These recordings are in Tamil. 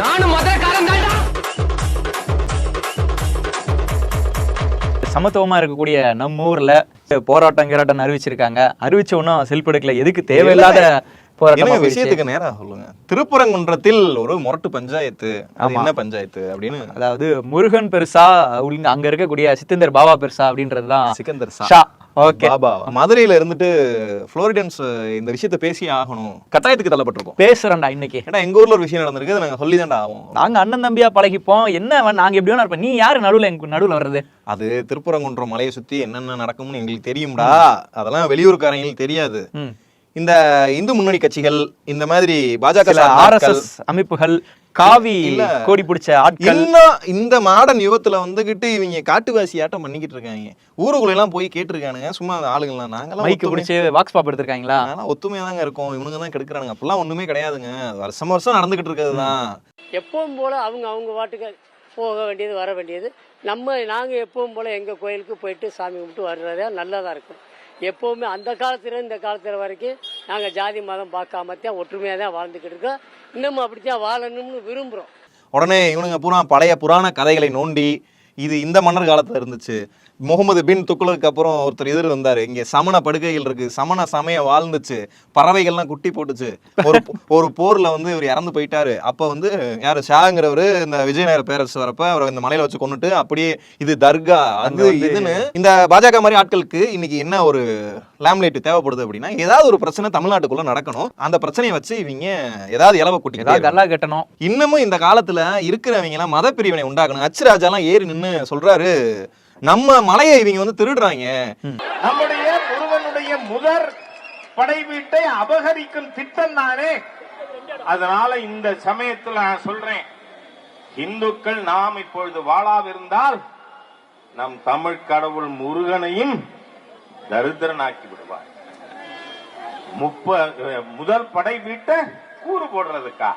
நானும் மதுரக்காரன் தான்டா. இருக்கக்கூடிய நம்ம ஊர்ல போராட்டம் கிராட்டம் அறிவிச்சிருக்காங்க. அறிவிச்ச ஒன்றும் செல்பெடுக்கல. எதுக்கு தேவையில்லாத போராட்டம் விஷயத்துக்கு நேரா சொல்லுங்க. திருப்பரங்குன்றத்தில் ஒரு முரட்டு பஞ்சாயத்து. அது என்ன பஞ்சாயத்து அப்படின்னு? அதாவது முருகன் பெருசா அங்க இருக்கக்கூடிய சித்தந்தர் பாபா பெருசா அப்படின்றதுதான் சிக்கந்தர் ஷா. ஓகே பாபா மதுரையில இருந்துட்டு புளோரிடன்ஸ் இந்த விஷயத்தை பேசி ஆகணும். கட்டாயத்துக்கு தள்ளப்பட்டிருக்கோம். பேசுறேன்டா இன்னைக்கு. ஏன்னா எங்க ஊர்ல ஒரு விஷயம் நடந்திருக்கு. அதை நாங்க சொல்லி ஆகும் நாங்க அண்ணன் தம்பியா பழகிப்போம். என்ன நாங்க எப்படி வேணா இருப்போம். நீ யாரு நடுவுல எங்க நடுவுல வர்றது? அது திருப்பரங்குன்றம் மலையை சுத்தி என்னென்ன நடக்கும்னு எங்களுக்கு தெரியும்டா. அதெல்லாம் வெளியூர்காரங்களுக்கு தெரியாது. இந்த இந்து முன்னணி கட்சிகள் இந்த மாதிரி பாஜக ஆர்எஸ்எஸ் அமைப்புகள் காவி. கோடி பிடிச்ச ஆட்கள். இன்னும் இந்த மாடர்ன் யுகத்துல வந்துகிட்டு இவங்க காட்டுவாசி ஆட்டம் பண்ணிக்கிட்டு இருக்காங்க ஊருக்குள்ள எல்லாம் போய் கேட்டிருக்கானுங்க. சும்மா அந்த ஆளுங்களாம் நாங்கெல்லாம் மைக்கு பிடிச்சி வாக்ஸ் பாப் எடுத்திருக்காங்களா? நாங்கெல்லாம் ஒத்துமையா தாங்க இருக்கோம். இவனுங்க தான் கெடுக்கிறானுங்க. அப்பெல்லாம் ஒண்ணுமே கிடையாதுங்க. வருஷம் வருஷம் நடந்துகிட்டு இருக்கிறதுதான். எப்பவும் போல் அவங்க அவங்க வாட்டுக்கு போக வேண்டியது வர வேண்டியது. நம்ம நாங்கள் எப்பவும் போல் எங்கள் கோயிலுக்கு போயிட்டு சாமி கும்பிட்டு வர்றதே நல்லதாக இருக்கும். எப்போவுமே அந்த காலத்துல இந்த காலத்தில் வரைக்கும் நாங்கள் ஜாதி மதம் பார்க்காம தான் ஒற்றுமையாக தான் வாழ்ந்துக்கிட்டு இருக்கோம். இன்னமும் அப்படித்தான் வாழணும்னு விரும்புகிறோம் உடனே இவனுங்க பூரா பழைய புராண கதைகளை நோண்டி இது இந்த மன்னர் காலத்துல இருந்துச்சு. முகமது பின் துக்குலுக்கு அப்புறம் ஒருத்தர் எதிர் வந்தாரு. இங்க சமண படுகைகள் இருக்கு. சமண சமயம் வாழ்ந்துச்சு. பறவைகள்லாம் குட்டி போட்டுச்சு. ஒரு ஒரு போர்ல வந்து இவர் இறந்து போயிட்டாரு. அப்ப வந்து யாரு? ஷாங்கிறவரு இந்த விஜயநகர பேரரசு வரப்ப அவரை இந்த மலையில வச்சு கொண்டுட்டு அப்படியே இது தர்கா அது இதுன்னு இந்த பாஜக மாதிரி ஆட்களுக்கு இன்னைக்கு என்ன ஒரு லேம்லைட் தேவைப்படுது அப்படின்னா ஏதாவது ஒரு பிரச்சனை தமிழ்நாட்டுக்குள்ள நடக்கணும். அந்த பிரச்சனையை வச்சு இவங்க ஏதாவது இலவ ஏதாவது குட்டி கல்லா கட்டணும். இன்னமும் இந்த காலத்துல இருக்கிறவங்க எல்லாம் மத பிரிவினை உண்டாக்கணும் அச்சுராஜாலாம் ஏறி நின்னு சொல்றாரு. நம்ம மலையை இவங்க வந்து திருடுறாங்க. நம்முடைய முருகனுடைய முதற் படை வீட்டை அபகரிக்கும் திட்டம் தானே? அதனால இந்த சமயத்துல நான் சொல்றேன். இந்துக்கள் நாம் இப்பொழுது வாழாவிருந்தால் நம் தமிழ் கடவுள் முருகனையும் தரித்திரனாக்கி விடுவார். முப்ப முதல் படை வீட்டை கூறு போடுறதுக்கா?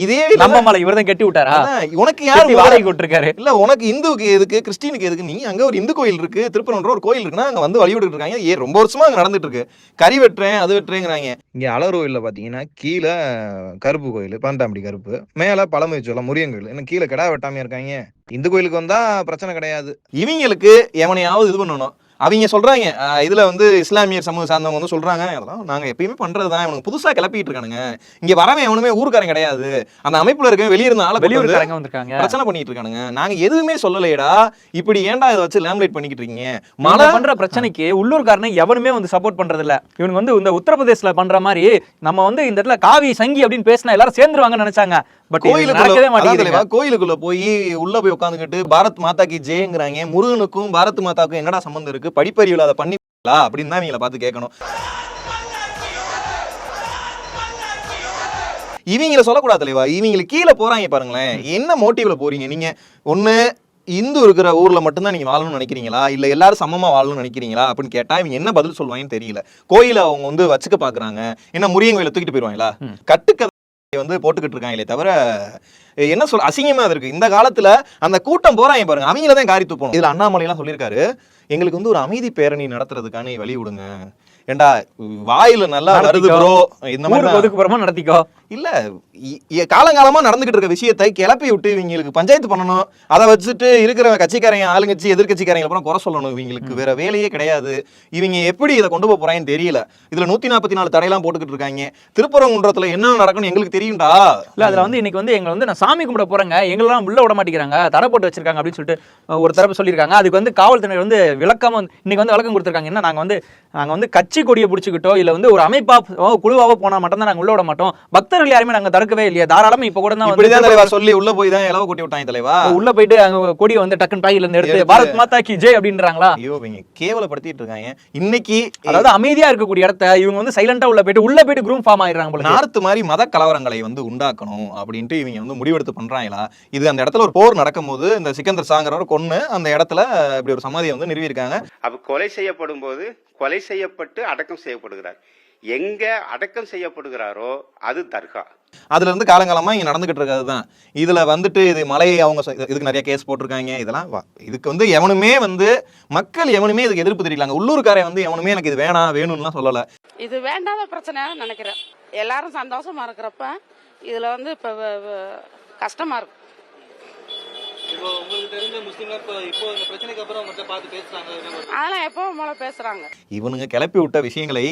இதே நம்ம மலை இவர்தான் கட்டி விட்டாரா? உனக்கு யாரு வாடகை விட்டுருக்காரு. இல்ல உனக்கு இந்துவுக்கு எதுக்கு கிறிஸ்டினுக்கு எதுக்கு? நீ அங்க ஒரு இந்து கோயில் இருக்கு திருப்பரங்குன்ற ஒரு கோயில் இருக்குன்னா அங்க வந்து வழிபட்டு இருக்காங்க. ஏ ரொம்ப வருஷமா அங்க நடந்துட்டு இருக்கு கறி வெட்டுறேன் அது வெட்டுறேங்கிறாங்க. இங்க அலர் கோயில்ல பாத்தீங்கன்னா கீழே கருப்பு கோயில் பன்னெண்டாம்படி கருப்பு. மேல பழமை சொல்ல முருகன் கோயில் என்ன கீழே கிடா வெட்டாம இருக்காங்க. இந்து கோயிலுக்கு வந்தா பிரச்சனை கிடையாது. இவங்களுக்கு எவனையாவது இது பண்ணணும். அவங்க சொல்றாங்க அஹ், இதுல வந்து இஸ்லாமியர் சமூக சார்ந்தவங்க வந்து சொல்றாங்க. அதெல்லாம் நாங்க எப்பயுமே பண்றதுதான். இவனுக்கு புதுசா கிளப்பிட்டு இருக்கானுங்க. இங்க வரவன் எவனுமே ஊருக்காரன் கிடையாது. அந்த அமைப்புல இருக்க வெளியிருந்த ஆளை வெளியூர்காரங்க வந்திருக்காங்க. பிரச்சனை பண்ணிட்டு இருக்கானுங்க. நாங்க எதுவுமே சொல்லலையேடா. இப்படி ஏன்டா இதை வச்சு லேம்லைட் பண்ணிக்கிட்டு இருக்கீங்க? மழை பண்ற பிரச்சனைக்கு உள்ளூர்காரனை எவனுமே வந்து சப்போர்ட் பண்றது இல்ல இவனுக்கு வந்து இந்த உத்தரப்பிரதேசல பண்ற மாதிரி நம்ம வந்து இந்த இடத்துல காவி சங்கி அப்படின்னு பேசினா எல்லாரும் சேர்ந்துருவாங்கன்னு நினைச்சாங்க. பட் நடக்கவே கோயிலுக்குள்ள மாட்டேங்குது போய் உள்ள போய் உட்காந்துக்கிட்டு பாரத் மாதா கி ஜெயங்கிறாங்க. முருகனுக்கும் பாரத் மாதாக்கும் என்னடா சம்பந்தம் இருக்கு? படிப்பறிவுல அதை பண்ணி அப்படின்னு தான் இவங்கள பார்த்து கேட்கணும். இவங்கள சொல்லக்கூடாது தலைவா. இவங்களுக்கு கீழே போறாங்க பாருங்களேன். என்ன மோட்டிவ்ல போறீங்க நீங்க? ஒண்ணு இந்து இருக்கிற ஊர்ல மட்டும்தான் நீங்க வாழணும்னு நினைக்கிறீங்களா? இல்ல எல்லாரும் சமமா வாழணும்னு நினைக்கிறீங்களா? அப்படின்னு கேட்டா இவங்க என்ன பதில் சொல்லுவாங்கன்னு தெரியல. கோயில அவங்க வந்து வச்சுக்க பாக்குறாங்க. என்ன முருகன் கோயில தூக்கிட்டு போயிருவாங்களா? கட்டுக்கதை வந்து போட்டுக்கிட்டு இருக்காங்களே தவிர என்ன சொல்ல அசிங்கமா அது இருக்கு. இந்த காலத்துல அந்த கூட்டம் போறாங்க பாருங்க. அவங்கள தான் காரி துப்பணும். இதுல அண்ணாமலை எல்லாம் சொல்லியிருக்காரு எங்களுக்கு வந்து ஒரு அமைதி பேரணி நடத்துறதுக்கான வழி விடுங்க. ஏண்டா வாயில நல்லா வருது. ப்ரோ இந்த மாதிரி ஒதுக்குப்புறமா நடத்திக்கோ. இல்ல காலங்காலமா நடந்துகிட்டு இருக்க விஷயத்தை கிளப்பி விட்டு இவங்களுக்கு பஞ்சாயத்து பண்ணணும். அதை வச்சுட்டு இருக்கிற கட்சிக்காரங்க ஆளுங்கட்சி எதிர்கட்சிக்காரங்க அப்புறம் குறை சொல்லணும். இவங்களுக்கு வேற வேலையே கிடையாது. இவங்க எப்படி இதை கொண்டு போக போறாங்கன்னு தெரியல. இதுல நூத்தி நாற்பத்தி நாலு தடையெல்லாம் போட்டுக்கிட்டு இருக்காங்க. திருப்பரங்குன்றத்துல என்ன நடக்கும்னு எங்களுக்கு தெரியும்டா. இல்ல அதுல வந்து இன்னைக்கு வந்து எங்களை வந்து நான் சாமி கும்பிட போறேங்க. எங்களெல்லாம் உள்ள விட மாட்டேங்கிறாங்க. தடை போட்டு வச்சிருக்காங்க அப்படின்னு சொல்லிட்டு ஒரு தரப்பு சொல்லியிருக்காங்க. அதுக்கு வந்து காவல்துறையினர் வந்து விளக்கமா இன்னைக்கு வந்து விளக்கம் கொடுத்துருக்காங்க. என்ன நாங்க வந்து நாங்க வந்து கட்சி கொடியை பிடிச்சிக்கிட்டோ இல்ல வந்து ஒரு அமைப்பா ஓ, குழுவாவோ போனா மட்டும் தான் நாங்க உள்ள விட மாட்டோம். பக்தர்கள் யாருமே நாங்க தடுக்கவே இல்லையா. தாராளமா இப்ப கூட தான் தலைவா சொல்லி உள்ள போய் தான் இலவ கூட்டி விட்டாங்க தலைவா. உள்ள போயிட்டு அங்க கொடியை வந்து டக்குன்னு பாயில இருந்து எடுத்து பாரத் மாதா கி ஜெய் அப்படின்றாங்களா? ஐயோ இவங்க கேவலப்படுத்திட்டு இருக்காங்க. இன்னைக்கு அதாவது அமைதியா இருக்கக்கூடிய இடத்த இவங்க வந்து சைலண்டா உள்ள போயிட்டு உள்ள போயிட்டு குரூப் ஃபார்ம் ஆயிடுறாங்க போல. நார்த்து மாதிரி மத கலவரங்களை வந்து உண்டாக்கணும் அப்படின்ட்டு இவங்க வந்து முடிவெடுத்து பண்றாங்களா? இது அந்த இடத்துல ஒரு போர் நடக்கும்போது இந்த சிக்கந்தர் சாங்கிறவர் கொன்னு அந்த இடத்துல இப்படி ஒரு சமாதியை வந்து நிறுவியிருக்காங்க. அவர் கொலை செய்யப்படும் போது கொலை செய்யப்பட்டு அடக்கம் செய்யப்படுகிறார். எங்க அடக்கம் செய்யப்படுகிறாரோ அது தர்கா. அதுல இருந்து காலங்காலமா இங்க நடந்துகிட்டு இருக்கிறது தான். இதுல வந்துட்டு இது மலை அவங்க இதுக்கு நிறைய கேஸ் போட்டிருக்காங்க. இதெல்லாம் இதுக்கு வந்து எவனுமே வந்து மக்கள் எவனுமே இதுக்கு எதிர்ப்பு தெரியலாங்க உள்ளூர்காரன் வந்து எவனுமே எனக்கு இது வேணாம் வேணும்லாம் சொல்லல. இது வேண்டாத பிரச்சனையாக நினைக்கிறேன். எல்லாரும் சந்தோஷமா இருக்கிறப்ப இதில் வந்து இப்போ கஷ்டமா இருக்கு. அதெல்லாம் எப்போ போல பேசுறாங்க. இவனுங்க கிளப்பி விட்ட விஷயங்களை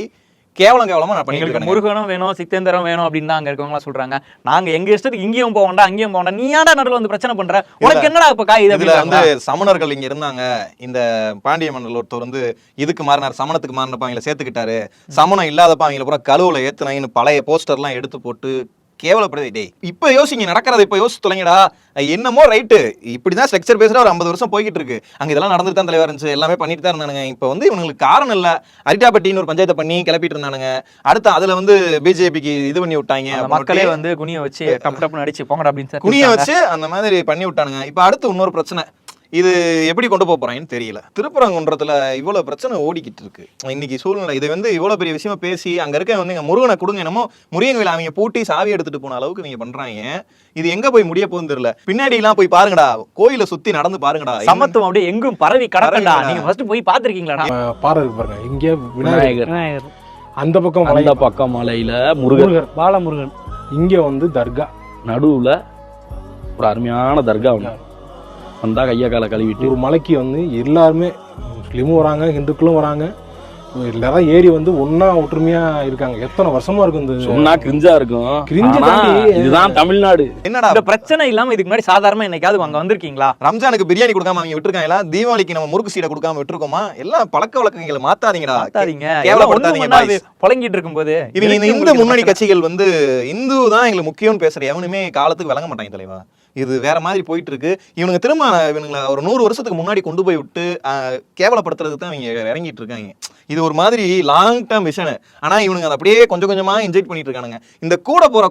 கேவலம் கேவலமா நான் பண்ணிட்டு முருகனும் வேணும் சித்தேந்திரம் வேணும் அப்படின்னு தான் அங்க இருக்கவங்க சொல்றாங்க. நாங்க எங்க இஷ்டத்துக்கு இங்கேயும் போக வேண்டாம் அங்கேயும் போக வேண்டாம். நீ ஏன்டா நடுவில் வந்து பிரச்சனை பண்ற? உனக்கு என்னடா இப்ப காய் இதுல வந்து சமணர்கள் இங்க இருந்தாங்க. இந்த பாண்டிய மன்னர்கள் ஒருத்தர் வந்து இதுக்கு மாறினார் சமணத்துக்கு மாறினப்ப அவங்கள சேர்த்துக்கிட்டாரு. சமணம் இல்லாதப்ப அவங்கள பூரா கழுவுல ஏத்துனாங்கன்னு பழைய போஸ்டர்லாம் எடுத்து போட்டு கேவலப்படுது. டேய் இப்ப யோசிங்க நடக்கிறத இப்ப யோசிச்சு தொலைங்கடா. என்னமோ ரைட்டு. இப்படிதான் ஸ்ட்ரக்சர் பேசுற ஒரு ஐம்பது வருஷம் போய்கிட்டு இருக்கு. அங்க இதெல்லாம் நடந்துட்டு தான் தலைவர் இருந்துச்சு. எல்லாமே பண்ணிட்டு தான் இருந்தானுங்க. இப்ப வந்து இவங்களுக்கு காரணம் இல்ல. அரிட்டாப்பட்டின்னு ஒரு பஞ்சாயத்தை பண்ணி கிளப்பிட்டு இருந்தானுங்க. அடுத்து அதுல வந்து பிஜேபிக்கு இது பண்ணி விட்டாங்க. மக்களே வந்து குனிய வச்சு டப் டப்னு அடிச்சு போங்கடா அப்படின்னு குனிய வச்சு அந்த மாதிரி பண்ணி விட்டானுங்க. இப்ப அடுத்து இன்னொரு பிரச்சனை. இது எப்படி கொண்டு போக போறாங்கன்னு தெரியல. திருப்பரங்குன்றத்துல இவ்வளவு பிரச்சனை ஓடிக்கிட்டு இருக்கு. இன்னைக்கு சூழ்நிலை இது வந்து இவ்வளவு பெரிய விஷயமா பேசி அங்க இருக்க வந்து இங்க முருகனை கொடுங்க என்னமோ முருகன் கோயில் அவங்க பூட்டி சாவி எடுத்துட்டு போன அளவுக்கு நீங்க பண்றாங்க. இது எங்க போய் முடிய போகுதுன்னு தெரியல. பின்னாடி எல்லாம் போய் பாருங்கடா கோயிலை சுத்தி நடந்து பாருங்கடா. சமத்துவம் அப்படியே எங்கும் பரவி கடக்கண்டா நீங்க ஃபர்ஸ்ட் போய் பாத்திருக்கீங்களாடா பாறை இருக்கு பாருங்க. இங்கே விநாயகர். விநாயகர். அந்த பக்கம் அந்த பக்கம் மலையில முருகர் பாலமுருகன். இங்க வந்து தர்கா. நடுவுல ஒரு அருமையான தர்கா ஒன்று வந்தா கையா காலை கழுவிட்டு. ஒரு மலைக்கு வந்து எல்லாருமே முஸ்லீமும் வராங்க இந்துக்களும் வராங்க. எல்லாரும் ஏரி வந்து ஒண்ணா ஒற்றுமையா இருக்காங்க. எத்தனை வருஷமா இருக்கு இந்த சொன்னா கிரிஞ்சா இருக்கும். கிரிஞ்சு இதுதான் தமிழ்நாடு. என்னடா இந்த பிரச்சனை இல்லாம இதுக்கு முன்னாடி சாதாரணமா என்னைக்காவது அங்க வந்திருக்கீங்களா? ரம்ஜானுக்கு பிரியாணி கொடுக்காம அவங்க விட்டுருக்காங்களா? தீபாவளிக்கு நம்ம முறுக்கு சீடை கொடுக்காம விட்டுருக்கோமா? எல்லாம் பழக்க வழக்கங்களை மாத்தாதீங்கடா. மாத்தாதீங்க. கேவலப்படுத்தாதீங்க புலங்கிட்டு இருக்கும்போது இவங்க இந்த முன்னணி? கட்சிகள் வந்து இந்து தான் எங்களுக்கு முக்கியம்னு பேசுற எவனுமே காலத்துக்கு விளங்க மாட்டாங்க தலைவா. இது வேற மாதிரி போயிட்டு இருக்கு இவனுங்க திரும்ப இவனுங்களை ஒரு நூறு வருஷத்துக்கு முன்னாடி கொண்டு போய் விட்டு கேவலப்படுத்துறதுக்கு தான் இவங்க இறங்கிட்டு இருக்காங்க. இது ஒரு மாதிரி லாங் டேர்ம் விஷனு ஆனால் இவனுங்க அதை அப்படியே கொஞ்சம் கொஞ்சமாக என்ஜாய் பண்ணிட்டு இருக்கானுங்க. இந்த கூட போகிற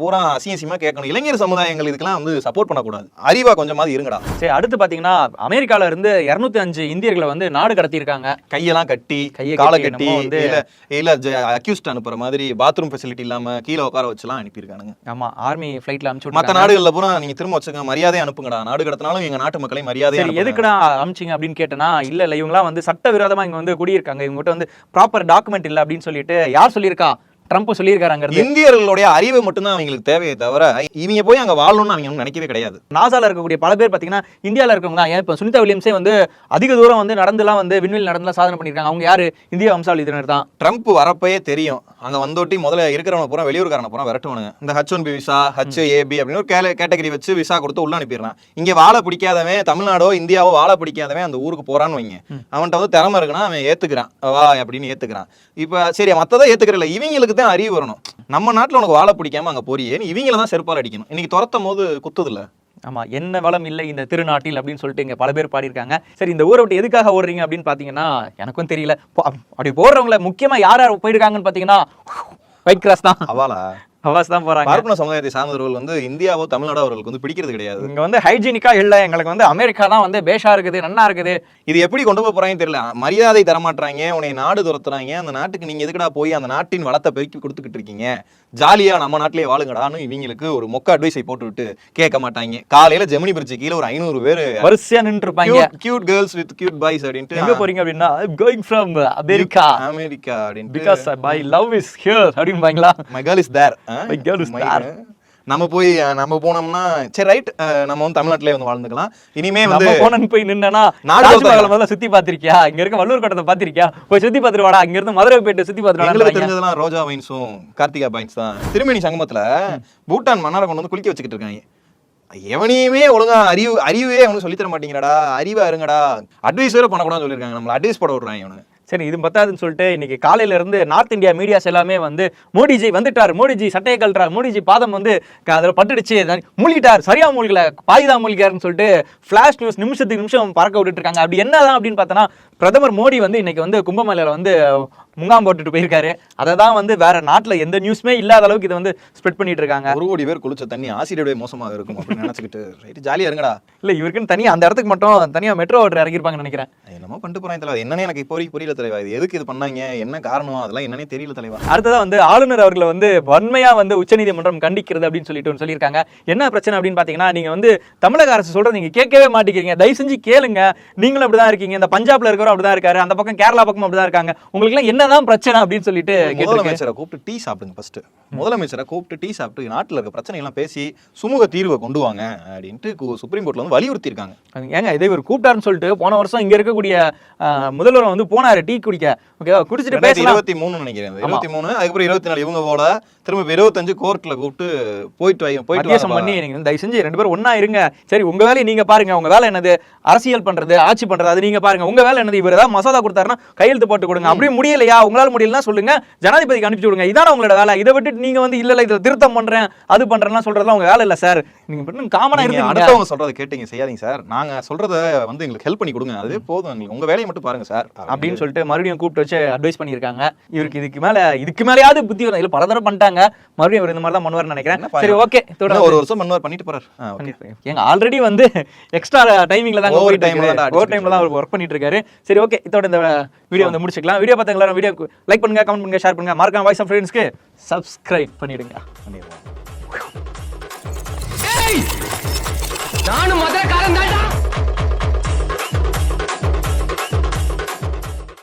பூரா அசிங்கசியமா கேட்கணும். இளைஞர் சமுதாயங்கள் இதுக்கெல்லாம் வந்து சப்போர்ட் பண்ணக்கூடாது. அறிவா கொஞ்சமாவது இருங்கடா. சரி அடுத்து பாத்தீங்கன்னா அமெரிக்கால இருந்து 205 அஞ்சு இந்தியர்களை வந்து நாடு கடத்தியிருக்காங்க. கையெல்லாம் கட்டி கையை காலை கட்டி இல்ல இல்ல அக்யூஸ்ட் அனுப்புற மாதிரி பாத்ரூம் ஃபெசிலிட்டி இல்லாம கீழே உட்கார வச்சுலாம் அனுப்பியிருக்கானுங்க. ஆமா ஆர்மி ஃபிளைட்ல அனுப்பிச்சு விட்டாங்க. நாடுகள்ல பூரா நீங்க திரும்ப வச்சுக்க மரியாதை அனுப்புங்கடா. நாடு கடத்தினாலும் எங்க நாட்டு மக்களை மரியாதை எதுக்குடா அமிச்சிங்க அப்படின்னு கேட்டனா இல்ல இல்ல இவங்கலாம் வந்து சட்ட விரோதமா இங்க வந்து குடியிருக்காங்க. இவங்க கிட்ட வந்து ப்ராப்பர் டாக்குமெண்ட் இல்ல அப்படின்னு சொல்லிட்டு யார் சொல்லியிருக்கா? ட்ரம்ப் சொல்லியிருக்காரு அங்க இருந்து இந்தியர்களுடைய அறிவு மட்டும்தான் அவங்களுக்கு தேவையே தவிர இவங்க போய் அங்க வாழணும்னு அவங்க நினைக்கவே கிடையாது. நாசால இருக்கக்கூடிய பல பேர் பாத்தீங்கன்னா இந்தியால இருக்கவங்க தான். ஏன் இப்போ சுனிதா வில்லியம்ஸே வந்து அதிக தூரம் வந்து நடந்துலாம் வந்து விண்வெளி நடந்துலாம் சாதனை பண்ணியிருக்காங்க. அவங்க யாரு? இந்திய வம்சாவளியினர் தான். ட்ரம்ப் வரப்பயே தெரியும். அங்க வந்தோட்டி முதல்ல இருக்கிறவன பூரா வெளியூர்காரனை பூரா விரட்டுவானுங்க. இந்த H one B visa H AB அப்படின்னு ஒரு கேட்டகரி வச்சு விசா கொடுத்து உள்ள அனுப்பிடுறான். இங்க வாழ பிடிக்காதவன் தமிழ்நாடோ இந்தியாவோ வாழ பிடிக்காதவன் அந்த ஊருக்கு போறான்னு வைங்க. அவன்கிட்ட வந்து திறமை இருக்குன்னா அவன் ஏத்துக்கிறான். வா அப்படின்னு ஏத்துக்கிறான். இப்ப சரி மத்ததை ஏத்துக்கிறல இவங்களுக்கு தான் அறிவு வரணும். நம்ம நாட்டுல உனக்கு வாழ பிடிக்காம அங்க போறியே இவங்கள தான் செருப்பால் அடிக்கணும். இன்னைக்கு துரத்தும் போது குத்துதுல? ஆமா என்ன வளம் இல்லை இந்த திருநாட்டில் அப்படின்னு சொல்லிட்டு இங்க பல பேர் பாடியிருக்காங்க. சரி இந்த ஊரை விட்டு எதுக்காக ஓடுறீங்க அப்படின்னு பாத்தீங்கன்னா எனக்கும் தெரியல. அப்படி போடுறவங்கள முக்கியமா யார் யார் போயிருக்காங்கன்னு பாத்தீங்கன்னா ஒயிட் கிராஸ் தான். அவாலா அவாஸ் தான் போறாங்க. பார்ப்பன சமுதாயத்தை சார்ந்தவர்கள் வந்து இந்தியாவோ தமிழ்நாடோ அவர்களுக்கு வந்து பிடிக்கிறது கிடையாது. இங்க வந்து ஹைஜீனிக்கா இல்ல எங்களுக்கு வந்து அமெரிக்கா தான் வந்து பேஷா இருக்குது நன்னா இருக்குது. இது எப்படி கொண்டு போக போறாங்கன்னு தெரியல. மரியாதை தரமாட்டுறாங்க உன்னை நாடு துரத்துறாங்க அந்த நாட்டுக்கு நீங்க எதுக்குடா போய் அந்த நாட்டின் வளத்தை பெருக்கி கொடுத்துக்கிட்டு இருக்கீங்க? ஜாலியா நம்ம நாட்டிலேயே வாழுங்கடான்னு இவங்களுக்கு ஒரு மொக்க அட்வைஸை போட்டு விட்டு கேட்க மாட்டாங்க. காலையில ஜெமினி பிரிட்ஜ் கீழே ஒரு ஐநூறு பேர் வரிசையா நின்று இருப்பாங்க cute girls with cute boys எங்க அப்படின்ட்டு போறீங்க அப்படின்னா கோயிங் ஃப்ரம் அமெரிக்கா அமெரிக்கா அப்படின்ட்டு. Because my love is here அப்படிம்பாங்களா? My girl is there There. நம்ம போய் நம்ம போனோம்னா சரி ரைட் நம்ம வந்து தமிழ்நாட்டிலே வந்து வாழ்ந்துக்கலாம். இனிமே வந்து போனன்னு போய் நின்னா நாடு தாஜ்மஹாலை தோத்தாங்க. முதல்ல சுத்தி பாத்திருக்கியா இங்க இருக்க வள்ளூர் கோட்டத்தை பாத்திருக்கியா போய் சுத்தி பாத்துட்டு வாடா. இங்க இருந்து மதுரை போயிட்டு சுத்தி பாத்துட்டு எங்களுக்கு தெரிஞ்சதெல்லாம் ரோஜா வைன்ஸும் கார்த்திகா பாயின்ஸ் தான். திருமணி சங்கமத்துல பூட்டான் மன்னரை கொண்டு வந்து குளிக்க வச்சுக்கிட்டு இருக்காங்க. எவனையுமே ஒழுங்கா அறிவு அறிவே அவனுக்கு சொல்லித் தர மாட்டேங்கிறடா. அறிவா இருங்கடா. அட்வைஸ் வேற பண்ணக்கூடாதுன்னு சொல்லியிருக்காங்க. நம்மள அட்வைஸ் போட விடுறாங்க இவனு. சரி இது பத்தாதுன்னு சொல்லிட்டு இன்னைக்கு காலையில இருந்து நார்த் இந்தியா மீடியாஸ் எல்லாமே வந்து மோடிஜி வந்துட்டார். மோடிஜி சட்டையை கழட்டார் மோடிஜி பாதம் வந்து அதில் பட்டுடுச்சு. மூழ்கிட்டார். சரியா மூழ்கல. பாதிதா மூழ்கியாருன்னு சொல்லிட்டு ஃபிளாஷ் நியூஸ் நிமிஷத்துக்கு நிமிஷம் பறக்க விட்டுட்டு இருக்காங்க. அப்படி என்னதான் அப்படின்னு பார்த்தோன்னா பிரதமர் மோடி வந்து இன்னைக்கு வந்து கும்பமேளையில் வந்து முகாம் போட்டுட்டு போயிருக்காரு. அதை தான் வந்து வேற நாட்டுல எந்த நியூஸ்மே இல்லாத அளவுக்கு இதை வந்து ஸ்ப்ரெட் பண்ணிட்டு இருக்காங்க. ஒரு கோடி பேர் குளிச்ச தண்ணி ஆசிரியருடைய மோசமாக இருக்கும் அப்படின்னு நினைச்சுக்கிட்டு ரைட் ஜாலியா இருங்கடா. இல்ல இவருக்குன்னு தனியா அந்த இடத்துக்கு மட்டும் தனியா மெட்ரோ ஓட்டர் இறங்கிருப்பாங்கன்னு நினைக்கிறேன். என்னமோ பண்ணிட்டு போறாங்க தலைவா. என்னன்னு எனக்கு இப்போ வரைக்கும் புரியல தலைவா. இது எதுக்கு இது பண்ணாங்க? என்ன காரணம்? அதெல்லாம் என்னன்னே தெரியல தலைவா. அடுத்ததா வந்து ஆளுநர் அவர்களை வந்து வன்மையா வந்து உச்சநீதிமன்றம் கண்டிக்கிறது அப்படின்னு சொல்லிட்டு சொல்லியிருக்காங்க. என்ன பிரச்சனை அப்படின்னு பாத்தீங்கன்னா நீங்க வந்து தமிழக அரசு சொல்றது நீங்க கேட்கவே மாட்டேங்கிறீங்க. தயவு செஞ்சு கேளுங்க. நீங்களும் அப்படிதான் இருக்கீங்க. இந்த பஞ்சாப்ல இருக்கிறவரும் அப்படிதான் இருக்காரு. அந்த பக்கம் கேரளா பக்கம் அப்படிதான் இருக்காங்க. உங்களுக்கு எல்லாம் என்ன என்னதான் பிரச்சனை அப்படின்னு சொல்லிட்டு முதலமைச்சரை கூப்பிட்டு டீ சாப்பிடுங்க ஃபர்ஸ்ட் முதலமைச்சரை கூப்பிட்டு டீ சாப்பிட்டு நாட்டுல இருக்க பிரச்சனை எல்லாம் பேசி சுமூக தீர்வை கொண்டு வாங்க அப்படின்ட்டு சுப்ரீம் கோர்ட்ல வந்து வலியுறுத்தி இருக்காங்க ஏங்க இதை இவர் கூப்பிட்டாருன்னு சொல்லிட்டு போன வருஷம் இங்க இருக்கக்கூடிய முதல்வர் வந்து போனாரு டீ குடிக்க. ஓகேவா? குடிச்சிட்டு இருபத்தி மூணு நினைக்கிறேன். இருபத்தி மூணு அதுக்கப்புறம் இருபத்தி நாலு இவங்க போட திரும்ப இருபத்தஞ்சு கோர்ட்ல கூப்பிட்டு போயிட்டு வை- போயிட்டு வாங்கப்பா. பண்ணி நீங்க வந்து தயவு செஞ்சு ரெண்டு பேரும் ஒண்ணா இருங்க. சரி உங்க வேலையை நீங்க பாருங்க. உங்க வேலை என்னது? அரசியல் பண்றது ஆட்சி பண்றது அது நீங்க பாருங்க. உங்க வேலை என்னது? இவர் ஏதாவது மசோதா கொடுத்தாருன்னா கையெழுத்து போட்டு கொடுங்க. அப்படியே முடியலையா? உங்களால முடியலன்னா சொல்லுங்க. ஜனாதிபதிக்கு அனுப்பிச்சு விடுங்க. இதான உங்களோட வேலை. இதை விட்டுட்டு நீங்க வந்து இல்ல இல்ல இதுல திருத்தம் பண்றேன் அது பண்றேன்னா சொல்றதுலாம் உங்க வேலை இல்ல சார். நீங்க காமனா நீங்க இருந்து அடுத்தவங்க சொல்றதை கேட்டீங்க செய்யாதீங்க சார். நாங்க சொல்றத வந்து எங்களுக்கு ஹெல்ப் பண்ணி கொடுங்க. அது போதும் எங்களுக்கு. உங்க வேலையை மட்டும் பாருங்க சார். அப்படின்னு சொல்லிட்டு மறுபடியும் கூப்பிட்டு வச்சு அட்வைஸ் பண்ணியிருக்காங்க. இவருக்கு இதுக்கு மேல இதுக்கு மேலயாவது புத்தி வரும். இல்ல பல தடவை பண்ணிட்டாங்க மறுபடியும் இவர் இந்த மாதிரி தான் பண்ணுவார்னு நினைக்கிறேன் சரி ஓகே ஒரு வருஷம் மன்னர் பண்ணிட்டு போறாரு. ஏங்க ஆல்ரெடி வந்து எக்ஸ்ட்ரா டைமிங்ல தான் ஓவர் டைம்ல தான் ஓவர் டைம்ல தான் அவர் ஒர்க் பண்ணிட்டு இருக்காரு. சரி ஓகே இதோட இந்த வீடியோ வந்து முடிச்சுக்கலாம். வீடியோ பார்த்த எல்லாரும் வீடியோ லைக் பண்ணுங்க கமெண்ட் பண்ணுங்க ஷேர் பண்ணுங்க. மறக்காம வாய்ஸ் ஆஃப் ஃப்ரெண்ட்ஸ்க்கு சப்ஸ்கிரைப் பண்ணிடுங்க. பண்ணிடுவோம். நானும் மதுரை